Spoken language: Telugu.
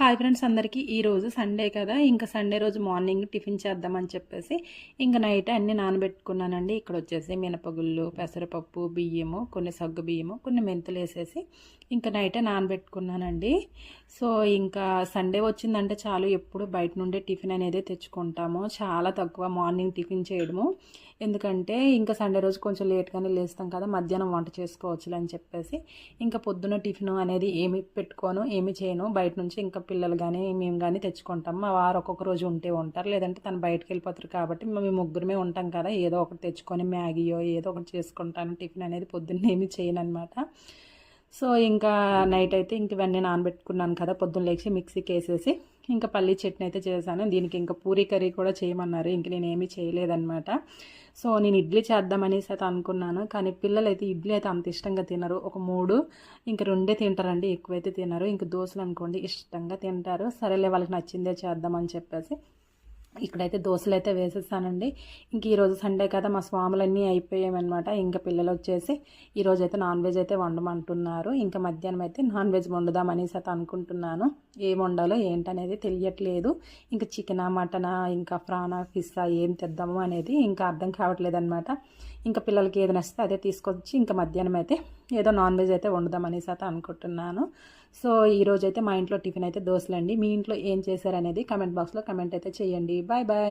హాయ్ ఫ్రెండ్స్ అందరికీ. ఈరోజు సండే కదా. ఇంకా సండే రోజు మార్నింగ్ టిఫిన్ చేద్దామని చెప్పేసి ఇంకా నైట్ అన్నీ నానబెట్టుకున్నానండి. ఇక్కడ వచ్చేసి మినపగుళ్ళు పెసరపప్పు బియ్యము కొన్ని సగ్గు బియ్యము కొన్ని మెంతులు వేసేసి ఇంకా నైటే నానబెట్టుకున్నానండి. సో ఇంకా సండే వచ్చిందంటే చాలు. ఎప్పుడు బయట నుండే టిఫిన్ అనేది తెచ్చుకుంటాము. చాలా తక్కువ మార్నింగ్ టిఫిన్ చేయడము. ఎందుకంటే ఇంకా సండే రోజు కొంచెం లేట్గానే లేస్తాం కదా. మధ్యాహ్నం వంట చేసుకోవచ్చు అని చెప్పేసి ఇంకా పొద్దున టిఫిన్ అనేది ఏమి పెట్టుకోను ఏమి చేయను. బయట నుంచి ఇంకా పిల్లలు కానీ మేము కానీ తెచ్చుకుంటాం. మా వారు ఒక్కొక్క రోజు ఉంటే ఉంటారు. లేదంటే తను బయటకు వెళ్ళిపోతారు కాబట్టి మేము ముగ్గురమే ఉంటాం కదా. ఏదో ఒకటి తెచ్చుకొని మ్యాగీయో ఏదో ఒకటి చేసుకుంటాను. టిఫిన్ అనేది పొద్దున్న ఏమి చేయను అనమాట సో ఇంకా నైట్ అయితే ఇంక ఇవన్నీ నానబెట్టుకున్నాను కదా పొద్దున్న లేచి మిక్సీకి వేసేసి ఇంకా పల్లీ చట్నీ అయితే చేశాను. దీనికి ఇంకా పూరీ కర్రీ కూడా చేయమన్నారు ఇంక నేను ఏమీ చేయలేదన్నమాట. సో నేను ఇడ్లీ చేద్దామనేసి అయితే అనుకున్నాను కానీ పిల్లలు అయితే ఇడ్లీ అయితే అంత ఇష్టంగా తినరు. ఒక మూడు ఇంక రెండే తింటారండి ఎక్కువైతే తినరు. ఇంక దోశలు అనుకోండి ఇష్టంగా తింటారు. సరేలే వాళ్ళకి నచ్చిందే చేద్దామని చెప్పేసి ఇక్కడైతే దోశలు అయితే వేసేసానండి ఇంక ఈరోజు సండే కదా మా స్వాములన్నీ అయిపోయామన్నమాట ఇంకా పిల్లలు వచ్చేసి ఈరోజు అయితే నాన్ వెజ్ అయితే వండమంటున్నారు. ఇంకా మధ్యాహ్నం అయితే నాన్ వెజ్ వండుదామనేసి అయితే అనుకుంటున్నాను. ఏం వండాలో ఏంటనేది తెలియట్లేదు. ఇంకా చికెనా మటనా ఇంకా ఫ్రానా ఫిస్సా ఏం తెద్దాము అనేది ఇంకా అర్థం కావట్లేదు అనమాట ఇంకా పిల్లలకి ఏది నచ్చితే అదే తీసుకొచ్చి ఇంకా మధ్యాహ్నం అయితే ఏదో నాన్ వెజ్ అయితే వండుదామనేసి అయితే అనుకుంటున్నాను. సో ఈరోజు అయితే మా ఇంట్లో టిఫిన్ అయితే దోశలండి. మీ ఇంట్లో ఏం చేశారనేది కమెంట్ బాక్స్లో కమెంట్ అయితే చేయండి. Bye bye.